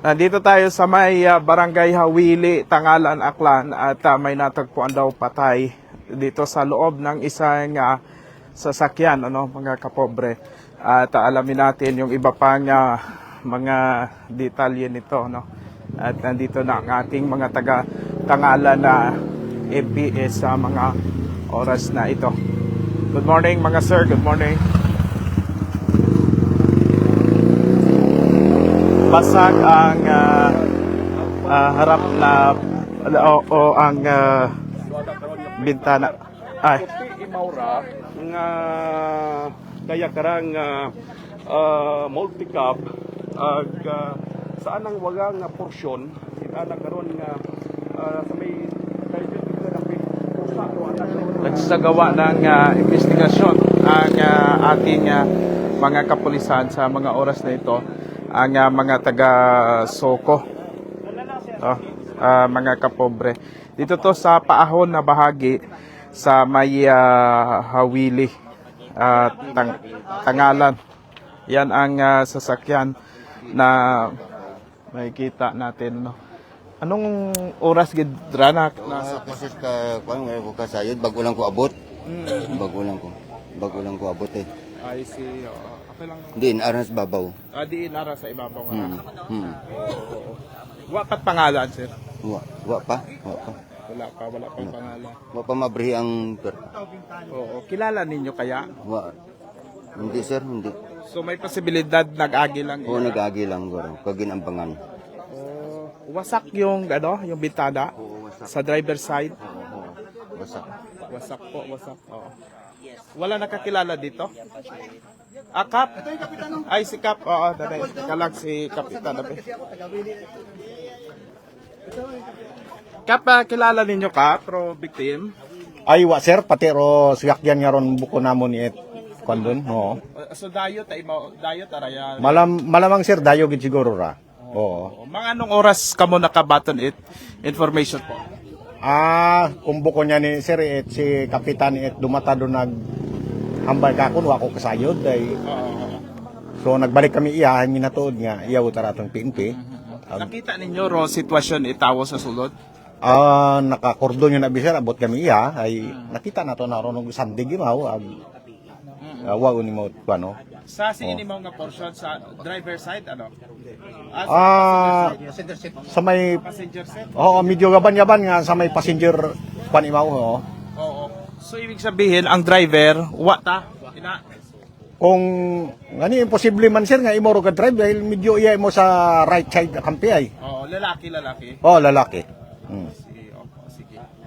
Nandito tayo sa may ah, barangay Hawili, Tangalan, Aklan at ah, may natagpuan daw patay dito sa loob ng isang ah, sasakyan, ano, mga kapobre. At ah, alamin natin yung iba pang ah, mga detalye nito, no. At nandito na ang ating mga taga Tangalan na FPS sa mga oras na ito. Good morning mga sir, good morning. Basag ang ah, ah, harap na o, o ang ah, bintana. Ay, Imaura nga kaya karang uh, uh, multi-cab ag uh, saan ang waga nga porsyon? Kita na karon nga uh, sa may nagsagawa ng ah, investigasyon ang ah, ating ah, mga kapulisan sa mga oras na ito ang ah, mga taga Soko oh, ah, mga kapobre dito to sa paahon na bahagi sa may ah, Hawili at tang, Tangalan yan ang ah, sasakyan na makikita natin no Anong oras gid na Nasa proses ka kuan ko kasayod bago lang ko abot. Bago lang ko. Bago lang ko abot eh. I see. Oo. Okay lang. Hindi aras babaw. Ah, di inara sa ibabaw nga. Hmm. Hmm. Wa pat pangalan, sir. Wa, wa pa. Wa pa. Wala pa, wala pang pangalan. Wa pa mabrihi ang per. Oo. Kilala ninyo kaya? Wa. Hindi sir, hindi. So may posibilidad nag-agi lang. O nag-agi lang guro. Kaginambangan. Oh, wasak yung ano, yung bintana sa driver side. Basta. Wasak po, wasak. Oo. Wala nakakilala dito? Ah, Kap? Ay, si Kap. Oo, dali. Kalag si Kapitan. Dali. Kap, ah, kilala ninyo ka, pro victim? Ay, wa sir, pati ro siyakyan nga ron buko namon ni et kondon, oo. Uh, So dayo tayo mo, dayo taraya. Malam malamang sir dayo gid siguro ra. Oo. Mga anong oras ka mo nakabaton it information po? Ah, kung buko niya ni sir et si kapitan et dumata do nag hambal ka kun wa ko kasayod day. So nagbalik kami iya mi natuod nga iya utara tong PNP. Nakita ninyo ro sitwasyon itawo sa sulod? Ah, nakakordon yun na bisir abot kami iya ay nakita na to na ron og sandig imaw ag uh, wa ni mo ano. Sa sini mo nga portion sa driver side ano? Ah, sa Ah, passenger seat. sa may Passenger seat? Oo, medyo gaban-gaban nga sa may passenger pan imaw oo. Oo. So ibig sabihin ang driver wa ta ina Kung ngani imposible man sir nga imo ka drive dahil medyo iya mo sa right side kampi ay. Oo, lalaki lalaki. Oh, lalaki. Hmm.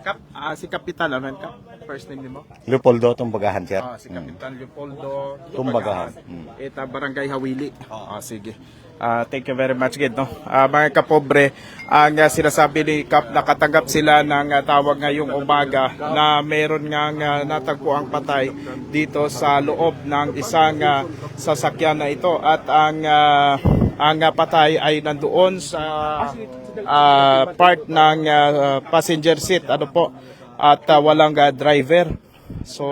Kap, ah, si Kapitan ano ka? First name nimo? Leopoldo tong bagahan sir. Ah, si Kapitan Leopoldo Tumbagahan. Ita Barangay Hawili. Ah, sige. Ah, thank you very much, Gid. No? Ah, mga kapobre, ang ah, sinasabi ni Kap, nakatanggap sila ng ah, tawag ngayong umaga na meron nga nga natagpo ang patay dito sa loob ng isang ah, sasakyan na ito. At ang ah, ang ah, patay ay nandoon sa ah, part ng ah, passenger seat. Ano po? At ah, walang ah, driver. So,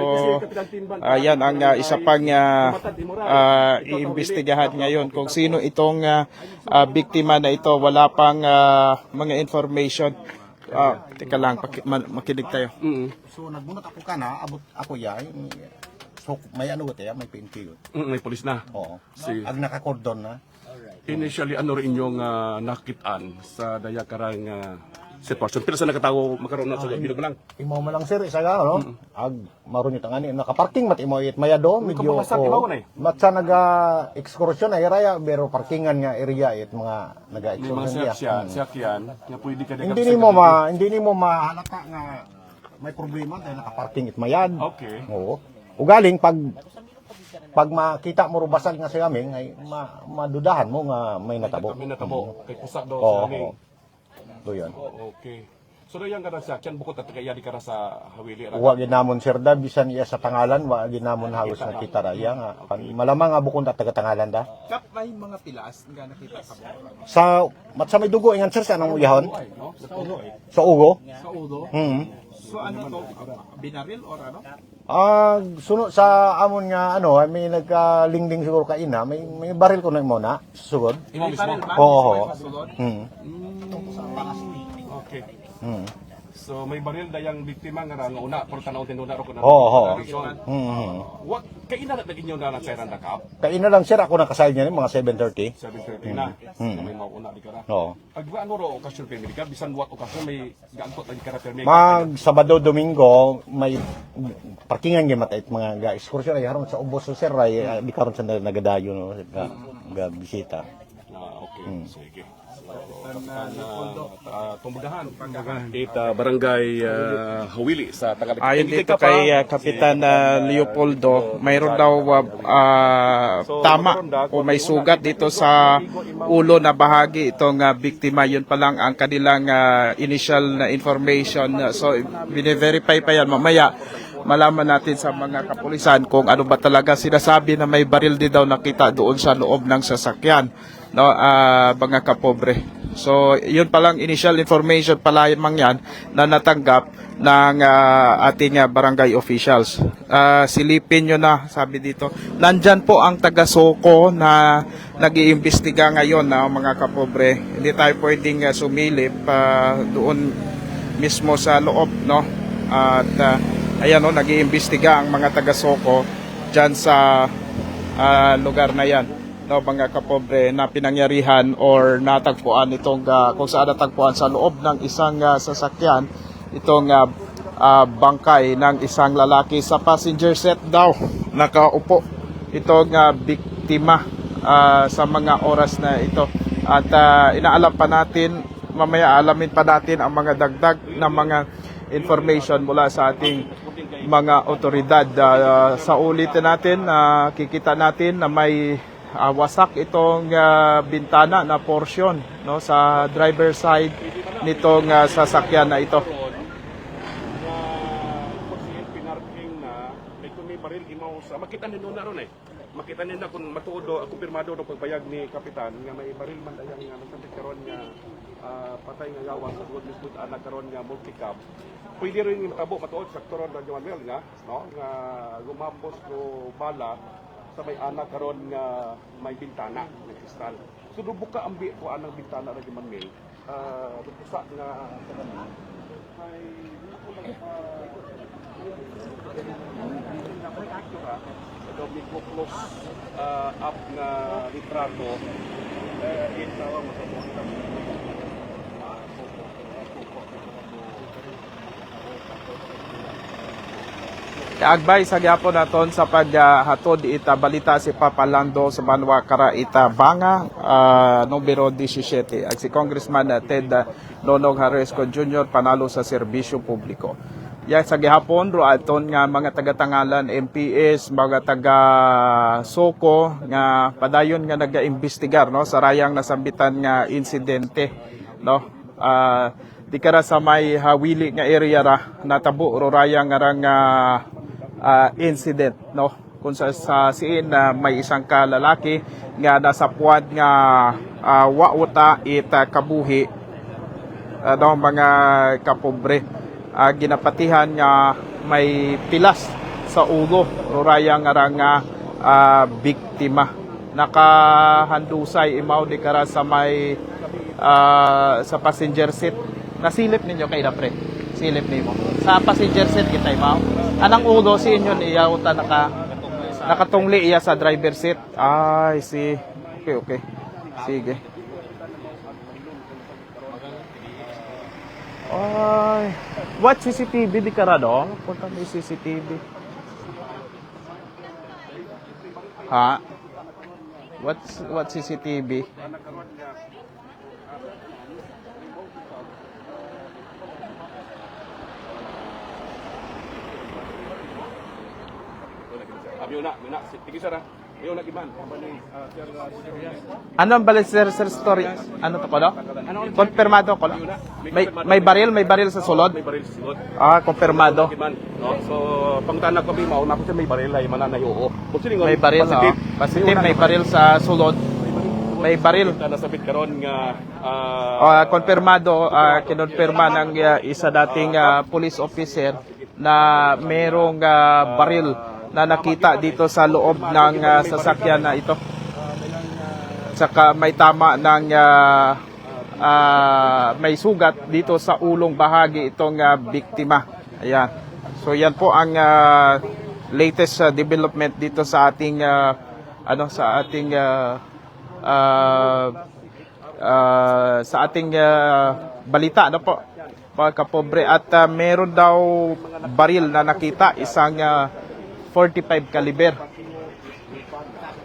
ayan ang ah, isa pang ah, ah, iimbestigahan ngayon kung sino itong ah, ah, biktima na ito. Wala pang ah, mga information. Ah, teka lang, paki- makinig tayo. So nagbunot ako kana, abot ako ya. So may ano gute ya, may PNP yun. Mm, may pulis na Oo. Sige. Ag nakakordon na. Initially ano rin yung uh, nakitaan sa daya karang uh, sitwasyon pero sa nakatawo makaroon na sa bilog lang Imo man lang sir isa ga no. Ag maron yung tangani nakaparking mat imo it mayado medyo. na eh. Mat sa naga excursion ay raya pero parkingan nga area it mga naga may mga excursion niya. sakyan sakyan nga pwede ka Hindi ni mo ma hindi ni mo mahalata nga may problema dahil nakaparking it mayad. okay Oo. Ugaling pag pag makita mo ro basag nga sa amin ay ma, madudahan mo nga may natabo. kami natabo kay kusa daw Oo. sa amin. oo. Do yan. okay So doon ka na sa kyan bukod at kaya di ka na sa hawili. ra. Wa ginamon sir da bisan iya sa pangalan wa ginamon halos nakita ra iya nga malamang nga bukon ta taga tangalan da. Kap, may mga pilas nga nakita ka ba? Sa mat sa may dugo ingan sir sa anong uyahon? Sa ulo eh. Sa ugo? Sa ulo? Hmm. So ano to? Binaril or ano? Ah, sunod sa amon nga ano, ay may nagkalingding siguro ka ina, may may baril ko na mo na sugod. Imo mismo. Oo. May pasulod? Hmm. Okay. Hmm. So may baril dayang biktima nga ra nga una pero tanaw tinuna ro ko na. Oo, oo. Reason. Hmm. Wa kay ina na naging na na sa randa kap. Kaya ina lang sir ako nakasayad niya ni mga 7:30. 7:30 na. Hmm. So, may mauna di ka ra. Oo. Pag ano ro okasyon permi di ka bisan wat okasyon may gaangkot na di ka ra permi. Mag Sabado Domingo may parkingan gyud matay mga ga excursion ay haron sa ubos so sir ay ah, di karon sa nagadayo no ga, bisita. Ah, okay. Hmm. Sige. So, kapitan uh, barangay uh, Hawili sa Tagalog. Ayon dito kay uh, Kapitan uh, Leopoldo, mayroon daw uh, uh, tama o may sugat dito sa ulo na bahagi itong uh, biktima. Yun pa lang ang kanilang uh, initial na information. So, bine-verify pa yan. Mamaya, malaman natin sa mga kapulisan kung ano ba talaga sinasabi na may baril din daw nakita doon sa loob ng sasakyan. No, ah, mga kapobre. So, yun palang initial information pala mang yan na natanggap ng ah, ating ah, barangay officials. Ah, silipin nyo na, sabi dito. Nandyan po ang taga-soko na nag-iimbestiga ngayon na mga kapobre. Hindi tayo pwedeng ah, sumilip ah, doon mismo sa loob, no? At ah, ayan, no, nag-iimbestiga ang mga taga-soko dyan sa ah, lugar na yan. No, mga kapobre na pinangyarihan or natagpuan itong ah, kung saan natagpuan sa loob ng isang ah, sasakyan itong ah, ah, bangkay ng isang lalaki sa passenger set daw. Nakaupo itong ah, biktima ah, sa mga oras na ito. At ah, inaalam pa natin mamaya alamin pa natin ang mga dagdag na mga information mula sa ating mga otoridad Ah, sa ulitin natin na kikita natin na may ah, wasak itong ah, bintana na portion no sa driver side nitong ah, sasakyan na ito. Makita ni na ron eh. Makita nila kung matuodo, kumpirmado do pagbayag ni kapitan nga may baril man dayang nga nasabit karon nga ah, patay nga gawas sa tugod mismo anak karon nga multicab. Pwede rin yung matabo matuod sa karon radyo Manuel nga no nga gumambos ko bala sa may anak karon nga may bintana nga kristal. So buka ang bi ko anang bintana radyo Manuel. Ah, uh, nga may Domingo close uh, up na litrato uh, ito ang Kaagbay sa gyapon naton sa paghatod ita balita si Papa Lando sa Banwa Kara ita Banga ah, numero 17 ag si Congressman ah, Ted ah, Nonog Haresco Jr. panalo sa serbisyo publiko. Ya sa gihapon ro aton nga mga taga-tangalan MPS, mga taga Soko nga padayon nga naga-imbestigar no sa rayang nasambitan nga insidente no. Ah, di kara sa may hawili nga area ra natabo ro rayang nga rang ah, incident no? Kung sa, sa siin na may isang kalalaki nga nasa puwad nga uh, wauta ita kabuhi ano mga kapobre. Ah, ginapatihan nga may pilas sa ulo ruraya nga ra nga ah, biktima. Nakahandusay imaw di kara sa may ah, sa passenger seat. Nasilip ninyo kay pre silip nimo sa passenger seat kita imaw anang ulo si inyo niya uta naka nakatungli iya sa driver seat ay si okay okay sige Ay, what CCTV di ka do? Punta may CCTV. Ha? What what CCTV? Abi una, una, sige kabali, ah, Sir ah, Sirias. Ano ang balis sir, sir story? Ano to ko do? Konfirmado ko May may baril, may baril sa sulod. May baril sa sulod. Ah, konfirmado. No? So, pangtanan ko bimo, na ko siya may baril ay mananay oo. Sino May baril, oh. Positive, may baril sa sulod. May baril. Nasabit karon nga ah, Ah, konfirmado, ah, kinonfirma ng ah, isa dating ah, police officer na merong ah, baril na nakita dito sa loob ng ah, sasakyan na ito. Saka may tama ng ah, ah, may sugat dito sa ulong bahagi itong ah, biktima. Ayan. So yan po ang ah, latest ah, development dito sa ating ah, ano sa ating ah, ah, sa ating ah, balita ano po mga kapobre at ah, meron daw baril na nakita isang ah, 45 caliber.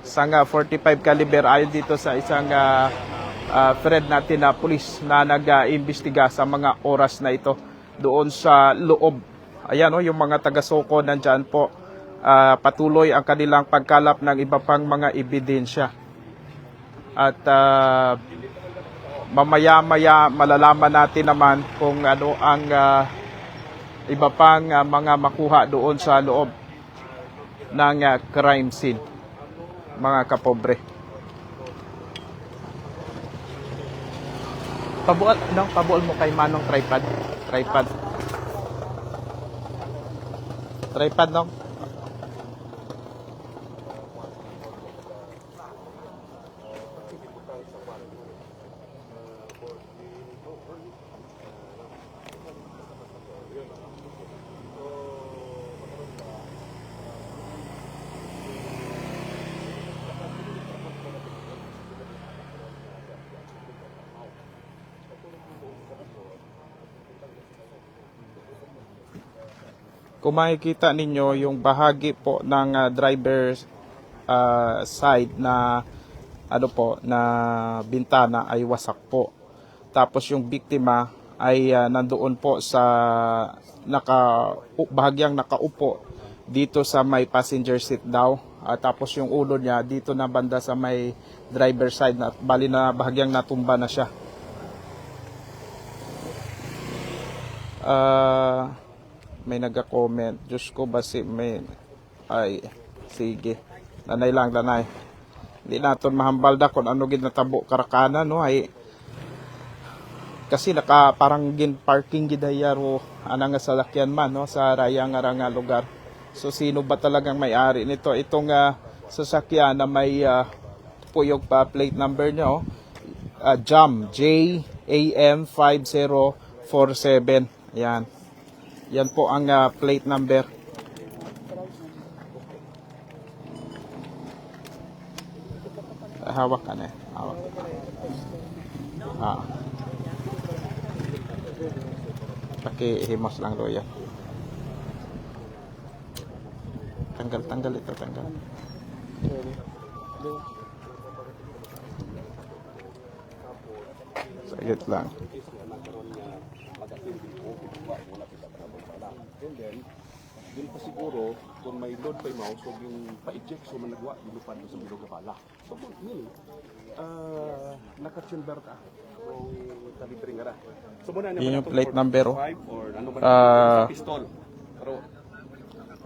Isang ah, 45 caliber ayon dito sa isang ah, ah, friend natin na pulis na nag-imbestiga sa mga oras na ito doon sa loob. Ayan o yung mga taga-soko nandyan po. Ah, patuloy ang kanilang pagkalap ng iba pang mga ebidensya. At ah, mamaya-maya malalaman natin naman kung ano ang ah, iba pang ah, mga makuha doon sa loob ng ah, crime scene mga kapobre. Pabual, no? Pabual mo kay Manong tripod. Tripod. Tripod, no? Kung makikita ninyo yung bahagi po ng ah, driver's ah, side na ano po na bintana ay wasak po. Tapos yung biktima ay ah, nandoon po sa naka bahagyang nakaupo dito sa may passenger seat daw. At tapos yung ulo niya dito na banda sa may driver side na bali na bahagyang natumba na siya. Ah, may nagka-comment. Diyos ko ba si may ay sige. Nanay lang nanay. Hindi naton mahambal kung ano gid natabo karakana no ay kasi naka parang gin parking gid hayaro ana nga salakyan man no sa raya nga ra nga lugar. So sino ba talagang may-ari nito? Itong ah, sasakyan na may ah, puyog pa plate number niya oh. Ah, JAM J AM 5047. Yan. Yan po ang ah, plate number. Ah, Hawak ka na eh. Hawak. Ah. Pakihimos lang lo yan. Tanggal, tanggal ito, tanggal. Sagit lang. Dili pa siguro kung may load pa yung mouse huwag yung pa-eject so managwa dilupad sa bilog na bala. So kung yun, ah naka-chamber ka kung kalibre nga ra. So muna Yun yung plate number, oh. or ano man Ah. sa pistol. Pero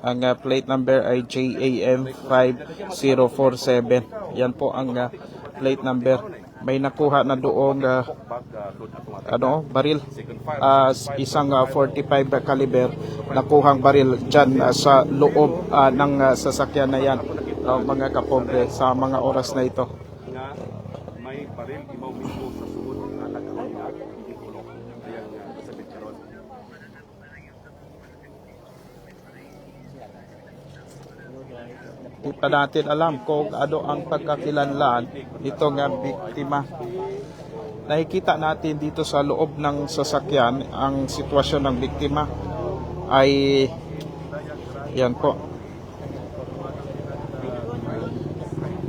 Ang uh, plate number ay JAM 5047. Yan po ang uh, plate number. May nakuha na doong uh, ano, baril. Uh, isang uh, 45 caliber nakuhang baril dyan uh, sa loob uh, ng uh, sasakyan na yan. Uh, mga kapobre sa mga oras na ito. may baril imaw mismo sa sugod nga nagkaroon hindi kulok. Ayan nga sabit karon. Di pa natin alam kung ano ang pagkakilanlan nito nga biktima. Nakikita natin dito sa loob ng sasakyan ang sitwasyon ng biktima ay yan po.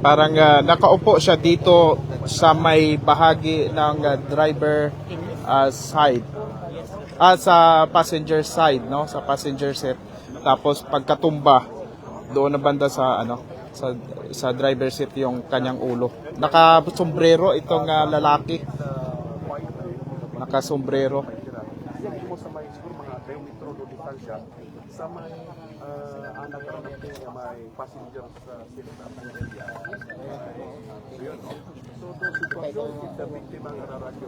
Parang ah, nakaupo siya dito sa may bahagi ng ah, driver ah, side. Ah, sa passenger side, no? Sa passenger seat. Tapos pagkatumba, doon na banda sa ano sa sa driver seat yung kanyang ulo. Naka-sombrero itong ah, lalaki. Naka-sombrero. Sa may siguro mga 2 metro do distansya sa may uh, anak nga may passengers sa sila area. So those sitwasyon, if the victim ang nararadyo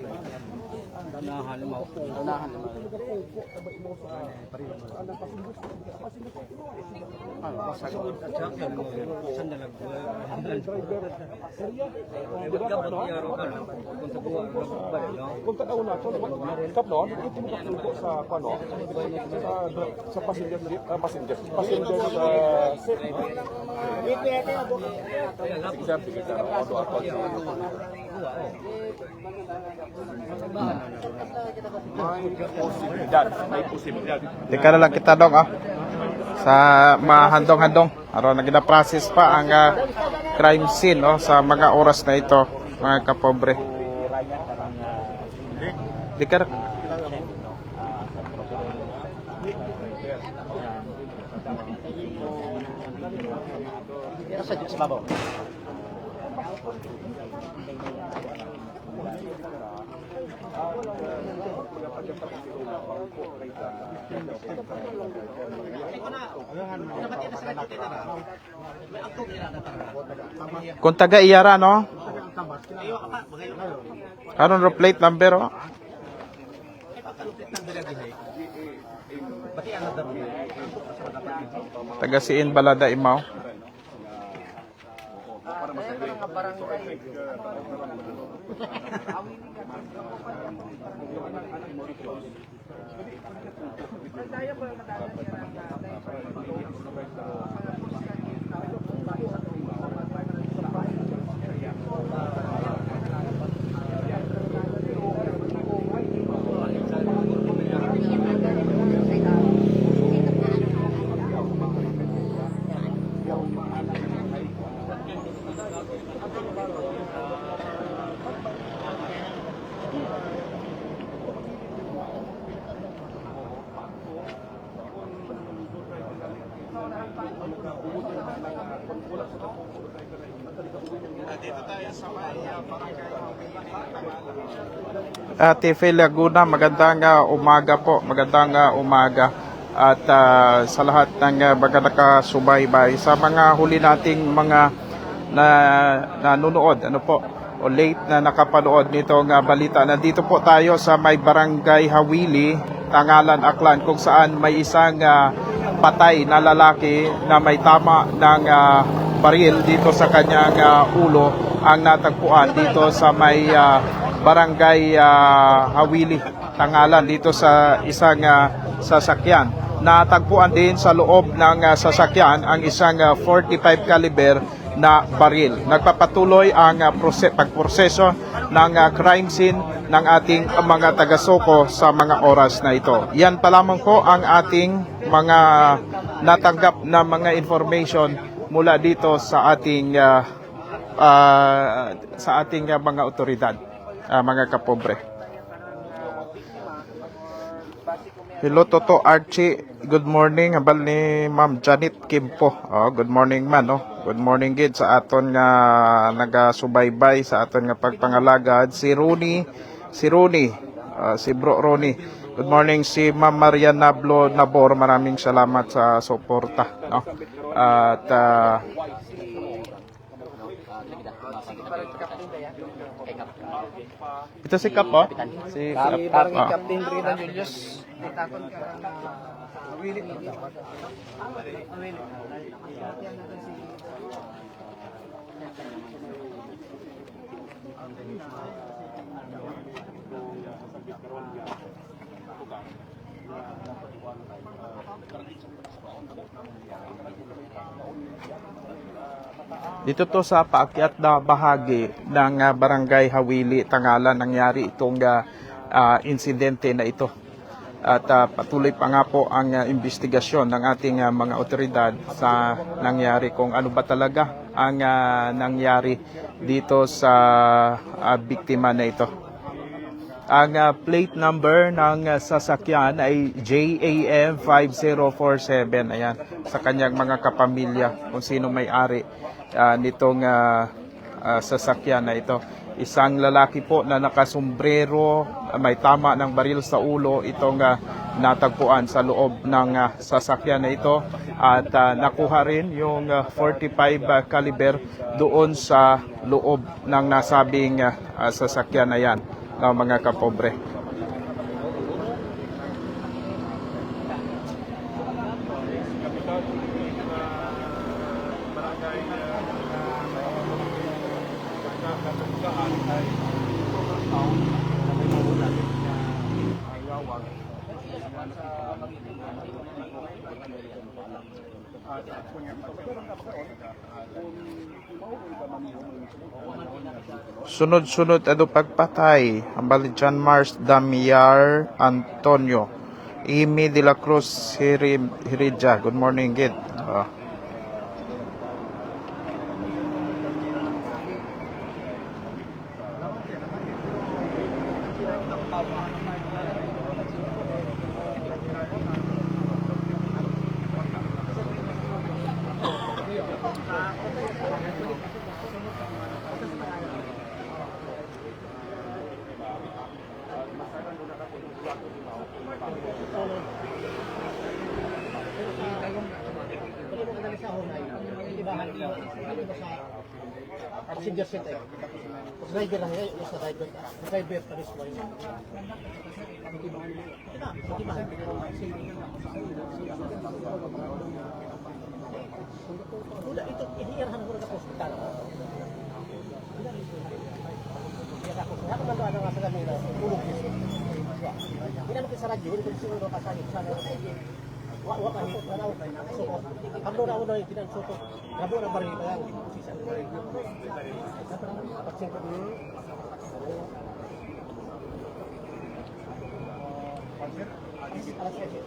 Unahan mo. Unahan mo. Ano, basta ko. Sakyan mo. Saan na lang? Gabot niya ro ka. Kung sa buwan, ba, no? Kung tanaw na, kap no, ito mo kakuluko sa kano, sa sa passenger passenger, passenger sa seat. Sige sir, sige sir. Auto ako. Posibilidad, may posibilidad. Teka na lang kita dong ah. Sa mahandong-handong. Aron na gina-process pa ang ah, crime scene no, sa mga oras na ito, mga kapobre. Di ka Sa sa babaw. Kung taga Iyara no. Karon ro plate number oh. Taga Siin Balada Imaw mga barangay. Awin ka. Tayo po yung madalas Ate Fe Laguna, magandang ah, umaga po. Magandang ah, umaga. At ah, sa lahat ng uh, mga nakasubaybay, sa mga huli nating mga na nanonood, ano po, o late na nakapanood nitong ah, balita. Nandito po tayo sa may barangay Hawili, Tangalan, Aklan, kung saan may isang ah, patay na lalaki na may tama ng ah, baril dito sa kanyang ah, ulo ang natagpuan dito sa may ah, barangay ah, Hawili, Tangalan dito sa isang ah, sasakyan. Natagpuan din sa loob ng ah, sasakyan ang isang ah, 45 caliber na baril. Nagpapatuloy ang prose- pagproseso ng ah, crime scene ng ating mga taga-soko sa mga oras na ito. Yan pa lamang po ang ating mga natanggap na mga information mula dito sa ating ah, ah, sa ating ah, mga otoridad, ah, mga kapobre. Hello Toto Archie, good morning habal ni Ma'am Janet Kimpo. Oh, good morning man no. Good morning gid sa aton nga nagasubaybay sa aton nga pagpangalagad si Rooney, si Rooney, ah, si Bro Rooney. Good morning si Ma'am Maria Nablo Nabor. Maraming salamat sa suporta no. At ah, ito si Kap, oh. Si Kap. oh. Captain Rina Julius. Itakon ka. Wilit. Mataas Dito to sa paakyat na bahagi ng ah, Barangay Hawili, Tangalan, nangyari itong ah, ah, insidente na ito. At ah, patuloy pa nga po ang ah, investigasyon ng ating ah, mga otoridad sa nangyari kung ano ba talaga ang ah, nangyari dito sa ah, biktima na ito. Ang ah, plate number ng ah, sasakyan ay JAM 5047. Ayan, sa kanyang mga kapamilya kung sino may-ari ah, nitong ah, ah, sasakyan na ito. Isang lalaki po na nakasombrero, may tama ng baril sa ulo, itong ah, natagpuan sa loob ng ah, sasakyan na ito. At ah, nakuha rin yung ah, 45 ah, caliber doon sa loob ng nasabing ah, ah, sasakyan na yan ng mga kapobre. Sunod-sunod ano pagpatay ang Balijan Mars Damiar Antonio Imi de la Cruz Hirija. Good morning, Gid. Ah. Passenger seat eh. Driver lang yun, sa driver. Driver pa rin sa Wala, ito, iniirahan ko rin ako hospital. Iniirahan ko. Ako ba ano nga sa kanila, tulog yun. Inano ko sa radyo, hindi ko siguro kasali. Sana, wa wa pa hito na so pagdo na uno yung tinansuto labo na bari pa lang sisa na bari pagsin ko alas kasi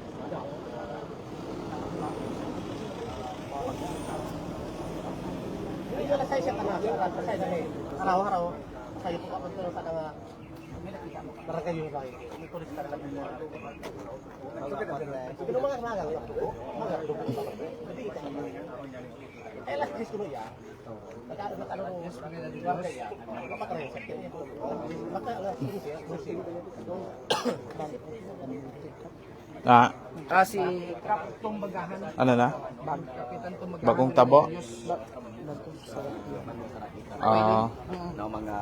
Hindi na sa siya kana, sa sa dali. Araw-araw, sayo ko ako sa nga Barangay yung bahay. May kulit ka lang yung mga. Pero mga magal, mga dugo ba? Ka naman. Eh, last days ko ya. Nagkaroon na barangay ya. Kapatay sa kanya. Maka alas days ya. Ah, Kasi kapitong bagahan. ano na? Bag, kapitan tong bagahan. Bagong tabo? Ah, ng mga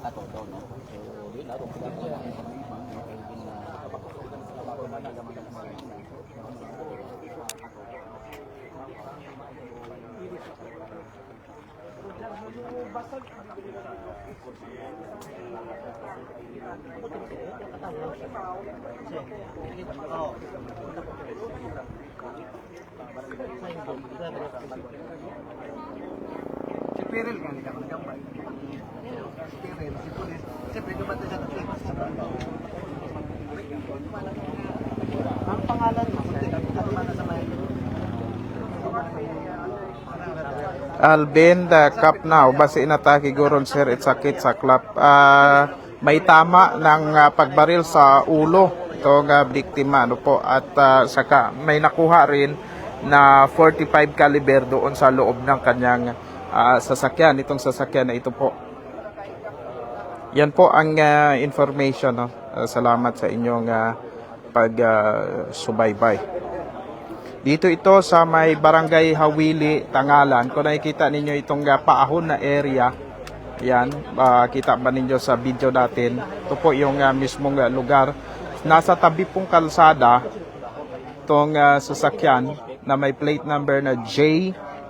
katoto no. So, di laro ko Si Piril nga, hindi ka magambay. Si Piril, si Pulis. Siyempre, dumatay sa tatli. Ang pangalan mo, hindi ka magkakita sa may... Alvin the cup now basi inatake guron sir it sakit sa klap. Ah, may tama ng ah, pagbaril sa ulo itong ah, biktima ano po at ah, saka may nakuha rin na 45 caliber doon sa loob ng kanyang ah, sasakyan itong sasakyan na ito po. Yan po ang ah, information no. Ah, salamat sa inyong ah, pag ah, subaybay. Dito ito sa may barangay Hawili, Tangalan. Kung nakikita ninyo itong uh, paahon na area, yan, ah, kita ba ninyo sa video natin? Ito po yung ah, mismong ah, lugar. Nasa tabi pong kalsada, itong ah, sasakyan na may plate number na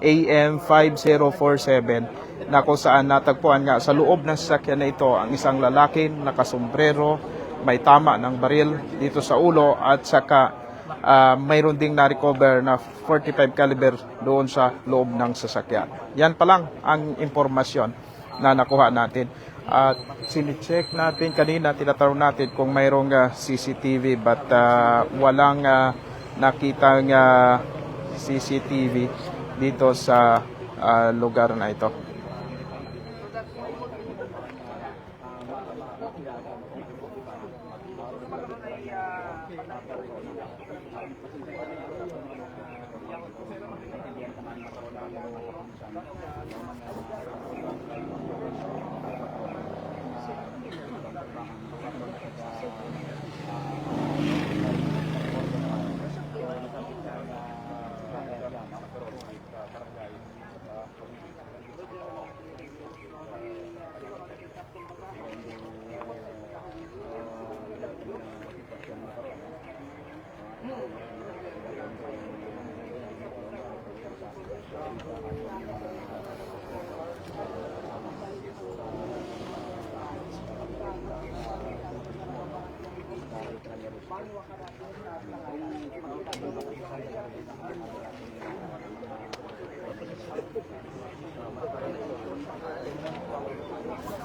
JAM 5047 na kung saan natagpuan nga sa loob ng sasakyan na ito ang isang lalaki nakasombrero, may tama ng baril dito sa ulo at saka ah, mayroon ding na-recover na 45 caliber doon sa loob ng sasakyan. Yan pa lang ang impormasyon na nakuha natin. At sinicheck natin kanina, tinatanong natin kung mayroong ah, CCTV but ah, walang ah, nakitang ah, CCTV dito sa ah, lugar na ito.